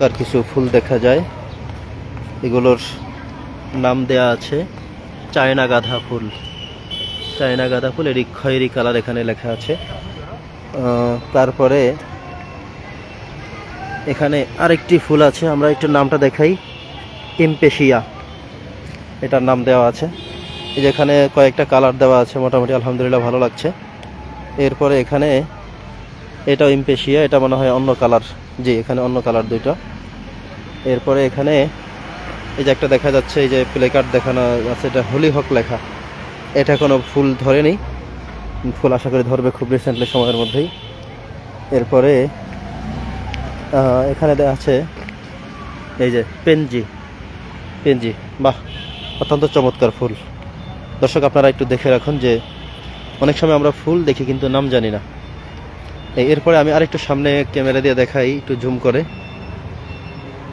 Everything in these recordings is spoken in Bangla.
তার কিছু ফুল দেখা যায়। এগুলোর নাম দেয়া আছে, চায়না গাঁদা ফুল। চায়না গাঁদা ফুল, এর খয়েরি কালার এখানে লেখা আছে। তারপরে এখানে আরেকটি ফুল আছে, আমরা একটু নামটা দেখাই। ইমপেশিয়া, এটার নাম দেওয়া আছে। এই যে এখানে কয়েকটা কালার দেওয়া আছে, মোটামুটি আলহামদুলিল্লাহ ভালো লাগছে। এরপরে এখানে এটাও ইমপেশিয়া, এটা মনে হয় অন্য কালার। জি, এখানে অন্য কালার দুইটা। এরপরে এখানে এই যে একটা দেখা যাচ্ছে, এই যে প্লে কার্ড দেখানো আছে, এটা হোলি হক লেখা। এটা কোনো ফুল ধরেনি। ফুল আশা করি ধরবে খুব রিসেন্টলি সময়ের মধ্যেই। এরপরে এখানে আছে, এই যে পেনজি। পেনজি, বাহ, অত্যন্ত চমৎকার ফুল। দর্শক, আপনারা একটু দেখে রাখুন যে অনেক সময় আমরা ফুল দেখি কিন্তু নাম জানি না। এরপরে আমি আরেকটু সামনে ক্যামেরা দিয়ে দেখাই, একটু জুম করে।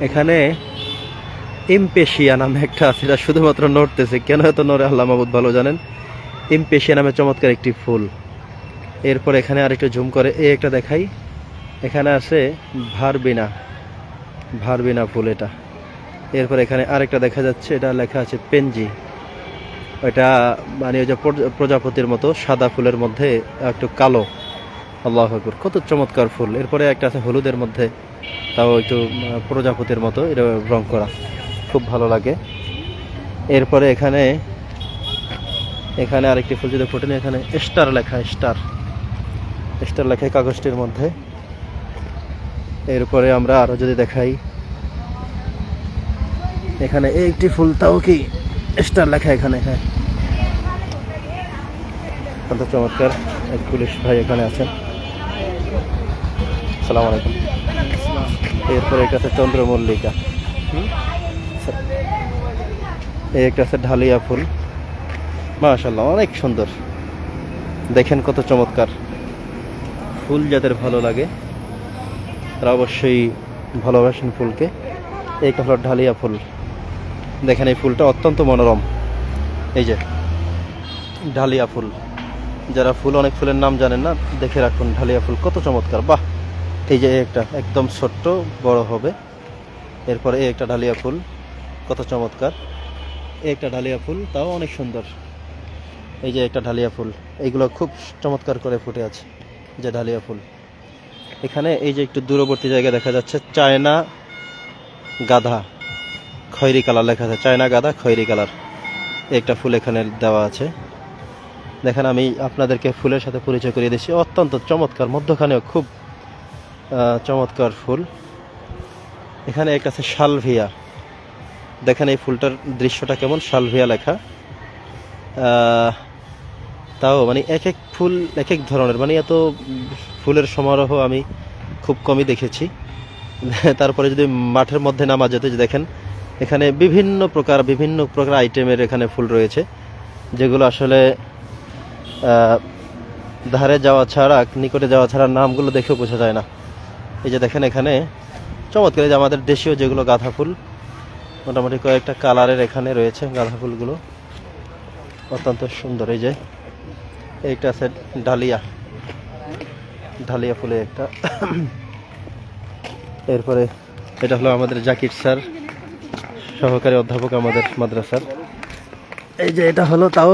এখানে ইমপেশিয়া নামে একটা আছে, এটা শুধুমাত্র নড়তেছে। কেন এত নড়ে? আল্লাহ মাহবুদ ভালো জানেন। ইমপেশিয়া নামে চমৎকার একটি ফুল। এরপর এখানে আরেকটু জুম করে, এই একটা দেখাই। এখানে আছে ভারবিনা ভারবিনা ফুল এটা। এরপর এখানে আরেকটা দেখা যাচ্ছে, এটা লেখা আছে পেনজি। ওইটা মানে ওই যে প্রজ- প্রজাপতির মতো সাদা ফুলের মধ্যে একটু কালো। আল্লাহ আকবর, কত চমৎকার ফুল। এরপরে একটা আছে হলুদের মধ্যে, তাও একটু প্রজাপতির মতো, এটা রং করা। খুব ভালো লাগে। এরপরে এখানে এখানে আরেকটি ফুল, যদি ফোটেনি এখানে স্টার লেখা, স্টার। স্টার লেখা কাগজটির মধ্যে। এরপরে আমরা আরও যদি দেখাই, এখানে একটি ফুল, তাও কি স্টার লেখা এখানে? হ্যাঁ। চমৎকার, এক পুলিশ ভাই এখানে আছেন। সালাম আলাইকুম। এরপরে একটা আছে চন্দ্রমল্লিকা। এই একটা আছে ঢালিয়া ফুল। মাশাল্লাহ অনেক সুন্দর। দেখেন কত চমৎকার। ফুল যাদের ভালো লাগে, তারা অবশ্যই ভালোবাসেন ফুলকে। এইটা হলো ঢালিয়া ফুল। দেখেন এই ফুলটা অত্যন্ত মনোরম। এই যে, ঢালিয়া ফুল। যারা ফুল, অনেক ফুলের নাম জানেন না, দেখে রাখুন ঢালিয়া ফুল। কত চমৎকার, বাহ! এই যে একটা একদম ছোট্ট, বড় হবে। এরপরে এই একটা ডালিয়া ফুল, কত চমৎকার। এই একটা ঢালিয়া ফুল, তাও অনেক সুন্দর। এই যে একটা ঢালিয়া ফুল, এইগুলো খুব চমৎকার করে ফুটে আছে, যে ঢালিয়া ফুল। এখানে এই যে একটু দূরবর্তী জায়গায় দেখা যাচ্ছে, চায়না গাধা, খয়েরি কালার লেখা আছে, চায়না গাধা, খয়েরি কালার। একটা ফুল এখানে দেওয়া আছে। দেখেন আমি আপনাদেরকে ফুলের সাথে পরিচয় করিয়ে দিচ্ছি, অত্যন্ত চমৎকার, মধ্যখানেও খুব চমৎকার ফুল। এখানে একটা আছে শালভিয়া। দেখেন এই ফুলটার দৃশ্যটা কেমন? শালভিয়া লেখা। তাও মানে এক এক ফুল এক এক ধরনের। মানে এত ফুলের সমারোহ আমি খুব কমই দেখেছি। তারপরে যদি মাঠের মধ্যে নামা যেতে দেখেন, এখানে বিভিন্ন প্রকার বিভিন্ন প্রকার আইটেমের এখানে ফুল রয়েছে, যেগুলো আসলে ধারে যাওয়া ছাড়া, নিকটে যাওয়া ছাড়া নামগুলো দেখেও বোঝা যায় না। এই যে দেখেন এখানে, চমৎকার যে আমাদের দেশীয় যেগুলো গাঁদা ফুল, মোটামুটি কয়েকটা কালারের এখানে রয়েছে গাঁদা ফুলগুলো। অত্যন্ত সুন্দর এই যে, এইটা আছে ডালিয়া ডালিয়া ফুলে একটা। এরপরে এটা হলো আমাদের জাকির স্যার, সহকারী অধ্যাপক আমাদের মাদ্রাসার। এই যে এটা হলো তাও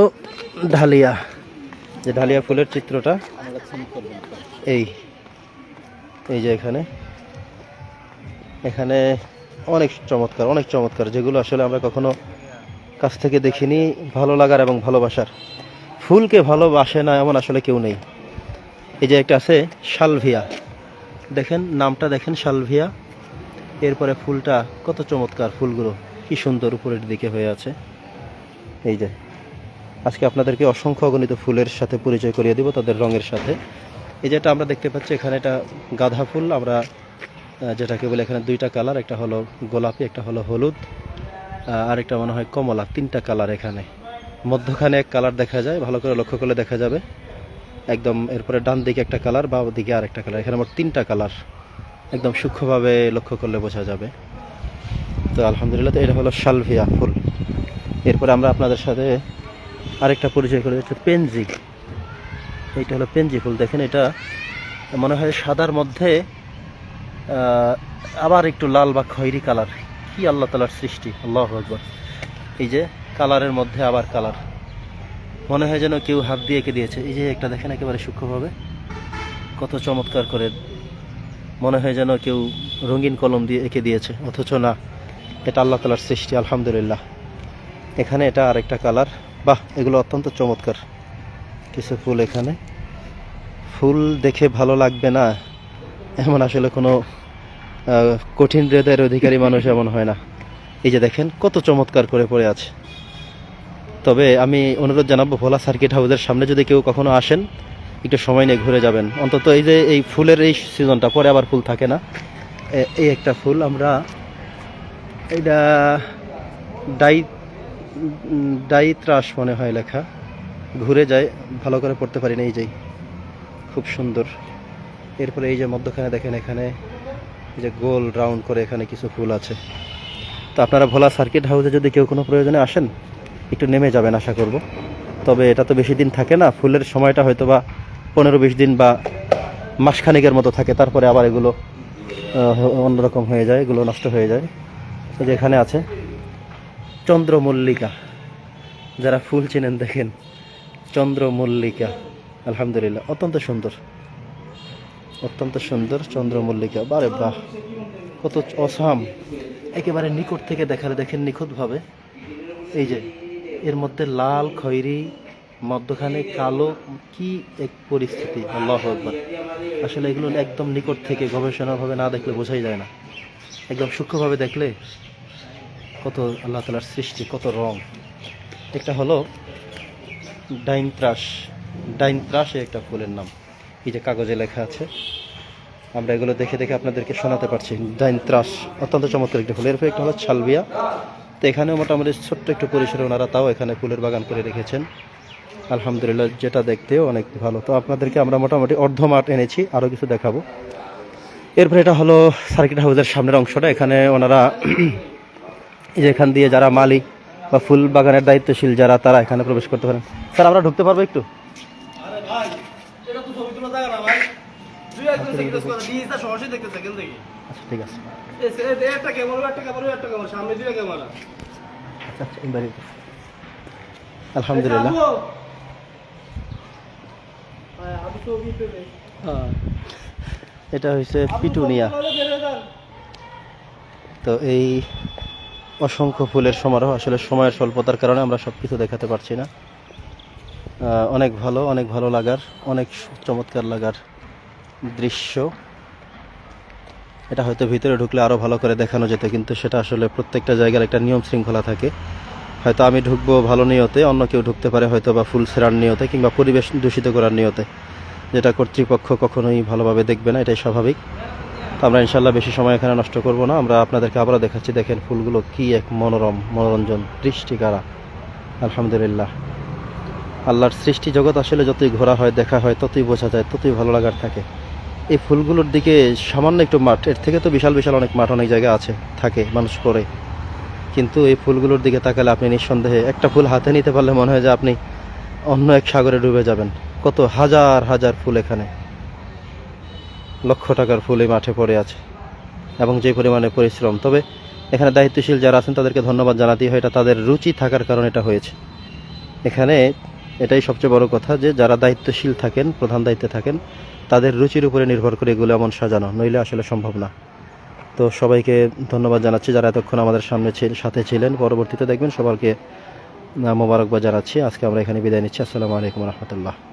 ঢালিয়া যে ঢালিয়া ফুলের চিত্রটা। এই এই যে এখানে। এখানে অনেক চমৎকার অনেক চমৎকার, যেগুলো আসলে আমরা কখনো কাছ থেকে দেখিনি। ভালো লাগার এবং ভালোবাসার। ফুলকে ভালোবাসে না এমন আসলে কেউ নেই। এই যে একটা আছে শালভিয়া। দেখেন, নামটা দেখেন শালভিয়া। এরপরে ফুলটা কত চমৎকার ফুলগুলো। কি সুন্দর উপরের দিকে হয়ে আছে। এই যে। আজকে আপনাদেরকে অসংখ্য অগণিত ফুলের সাথে পরিচয় করিয়ে দিব, তাদের রঙের সাথে। এই যেটা আমরা দেখতে পাচ্ছি, এখানে এটা গাঁদা ফুল। আমরা যেটাকে বলে এখানে দুইটা কালার, একটা হলো গোলাপি, একটা হলো হলুদ আর একটা মনে হয় কমলা, তিনটা কালার এখানে। মধ্যখানে এক কালার দেখা যায়, ভালো করে লক্ষ্য করলে দেখা যাবে। একদম এরপরে ডান দিকে একটা কালার বা দিকে আরেকটা কালার। এখানে আমার তিনটা কালার। একদম সূক্ষ্মভাবে লক্ষ্য করলে বোঝা যাবে। তো আলহামদুলিল্লাহ, তো এটা হলো শালভিয়া ফুল। এরপরে আমরা আপনাদের সাথে আরেকটা পরিচয় করে দিচ্ছি পেনজি এইটা হলো পেনজি ফুল। দেখেন এটা মনে হয় সাদার মধ্যে আবার একটু লাল বা খয়েরি কালার। কি আল্লাহ তালার সৃষ্টি? আল্লাহ একবার এই যে কালারের মধ্যে আবার কালার। মনে হয় যেন কেউ হাত দিয়ে এঁকে দিয়েছে। এই যে একটা দেখেন একেবারে সূক্ষ্মভাবে। কত চমৎকার করে মনে হয় যেন কেউ রঙিন কলম দিয়ে এঁকে দিয়েছে। অথচ না, এটা আল্লাহ তালার সৃষ্টি, আলহামদুলিল্লাহ। এখানে এটা আরেকটা কালার। বাহ, এগুলো অত্যন্ত চমৎকার। কিছু ফুল এখানে। ফুল দেখে ভালো লাগবে না, এমন আসলে কোনো কঠিন হৃদয়ের অধিকারী মানুষ এমন হয় না। এই যে দেখেন, কত চমৎকার করে পড়ে আছে। তবে আমি অনুরোধ জানাব, ভোলা সার্কিট হাউসের সামনে যদি কেউ কখনো আসেন, একটু সময় নিয়ে ঘুরে যাবেন। অন্তত এই যে এই ফুলের এই সিজনটা, পরে আবার ফুল থাকে না। এই একটা ফুল আমরা এটা ডাই ডাইত্রাস মনে হয় লেখা। ঘুরে যায়, ভালো করে পড়তে পারি না, এই যেই খুব সুন্দর। এরপরে এই যে মধ্যখানে দেখেন এখানে, এই যে গোল রাউন্ড করে এখানে কিছু ফুল আছে। তো আপনারা ভোলা সার্কিট হাউসে যদি কেউ কোনো প্রয়োজনে আসেন, একটু নেমে যাবেন আশা করব। তবে এটা তো বেশি দিন থাকে না, ফুলের সময়টা হয়তো বা পনেরো বিশ দিন বা মাসখানেকের মতো থাকে, তারপরে আবার এগুলো অন্যরকম হয়ে যায়, এগুলো নষ্ট হয়ে যায়। যে এখানে আছে চন্দ্রমল্লিকা। যারা ফুল চেনেন দেখেন চন্দ্রমল্লিকা। আলহামদুলিল্লাহ, অত্যন্ত সুন্দর। অত্যন্ত সুন্দর চন্দ্রমল্লিকা। বারে বাহ, কত অসাম। একেবারে নিকট থেকে দেখালে দেখেন নিখুঁতভাবে। এই যে, এর মধ্যে লাল, খয়েরি, মধ্যখানে কালো, কি এক পরিস্থিতি। আল্লাহ আকবার। আসলে এগুলো একদম নিকট থেকে গবেষণাভাবে না দেখলে বোঝাই যায় না। একদম সূক্ষ্মভাবে দেখলে কত আল্লাহ তালার সৃষ্টি, কত রং। একটা হলো ডাইন ত্রাস। ডাইন ত্রাসে একটা ফুলের নাম। এই যে কাগজে লেখা আছে। আমরা এগুলো দেখে দেখে আপনাদেরকে শোনাতে পারছি। ডাইন ত্রাস। অত্যন্ত চমৎকার একটা ফুল এরপর একটা হলো ছালবিয়া। তো এখানেও মোটামুটি ছোট্ট একটু পরিসরে ওনারা তাও এখানে ফুলের বাগান করে রেখেছেন। আলহামদুলিল্লাহ, যেটা দেখতেও অনেক ভালো। তো আপনাদেরকে আমরা মোটামুটি অর্ধ মাঠ এনেছি, আরও কিছু দেখাবো। এরপরে এটা হলো সার্কিট হাউসের সামনের অংশটা। এখানে ওনারা এই যে এখান দিয়ে যারা মালিক বা ফুল বাগানের দায়িত্বশীল যারা তারা এখানে প্রবেশ করতে পারেন। স্যার আমরা ঢুকতে পারব একটু? আচ্ছা ঠিক আছে। আচ্ছা আচ্ছা। আলহামদুলিল্লাহ। হ্যাঁ। এটা হয়েছে পিটুনিয়া। তো এই অসংখ্য ফুলের সমারোহ। আসলে সময়ের স্বল্পতার কারণে আমরা সব কিছু দেখাতে পারছি না। অনেক ভালো অনেক ভালো লাগার, অনেক চমৎকার লাগার দৃশ্য। এটা হয়তো ভিতরে ঢুকলে আরও ভালো করে দেখানো যেত, কিন্তু সেটা আসলে প্রত্যেকটা জায়গার একটা নিয়ম শৃঙ্খলা থাকে। হয়তো আমি ঢুকবো ভালো নিয়তে, অন্য কেউ ঢুকতে পারে হয়তো বা ফুল সেরার নিয়তে কিংবা পরিবেশ দূষিত করার নিয়তে। যেটা কর্তৃপক্ষ কখনোই ভালোভাবে দেখবে না, এটাই স্বাভাবিক। তো আমরা ইনশাল্লাহ বেশি সময় এখানে নষ্ট করব না। আমরা আপনাদেরকে আবারও দেখাচ্ছি, দেখেন ফুলগুলো কি এক মনোরম, মনোরঞ্জন দৃষ্টিকারা আলহামদুলিল্লাহ। আল্লাহর সৃষ্টি জগৎ আসলে যতই ঘোরা হয়, দেখা হয়, ততই বোঝা যায়, ততই ভালো লাগার থাকে। এই ফুলগুলোর দিকে সামান্য একটু মাঠ, এর থেকে তো বিশাল বিশাল অনেক মাঠ, অনেক জায়গা আছে, থাকে মানুষ করে কিন্তু এই ফুলগুলোর দিকে তাকালে আপনি নিঃসন্দেহে একটা ফুল হাতে নিতে পারলে মনে হয় যে আপনি অন্য এক সাগরে ডুবে যাবেন। কত হাজার হাজার ফুল এখানে। লক্ষ টাকার ফুল এই মাঠে পড়ে আছে এবং যে পরিমাণে পরিশ্রম। তবে এখানে দায়িত্বশীল যারা আছেন তাদেরকে ধন্যবাদ জানাতেই হয় এটা তাদের রুচি থাকার কারণে এটা হয়েছে। এখানে এটাই সবচেয়ে বড় কথা যে যারা দায়িত্বশীল থাকেন প্রধান দায়িত্বে থাকেন তাদের রুচির উপরে নির্ভর করে এগুলো এমন সাজানো নইলে আসলে সম্ভব না। তো সবাইকে ধন্যবাদ জানাচ্ছি যারা এতক্ষণ আমাদের সামনে সাথে ছিলেন। পরবর্তীতে দেখবেন সবাইকে আহ, মোবারকবাদ জানাচ্ছি। আজকে আমরা এখানে বিদায় নিচ্ছি। আসসালামু আলাইকুম রহমতুল্লাহ।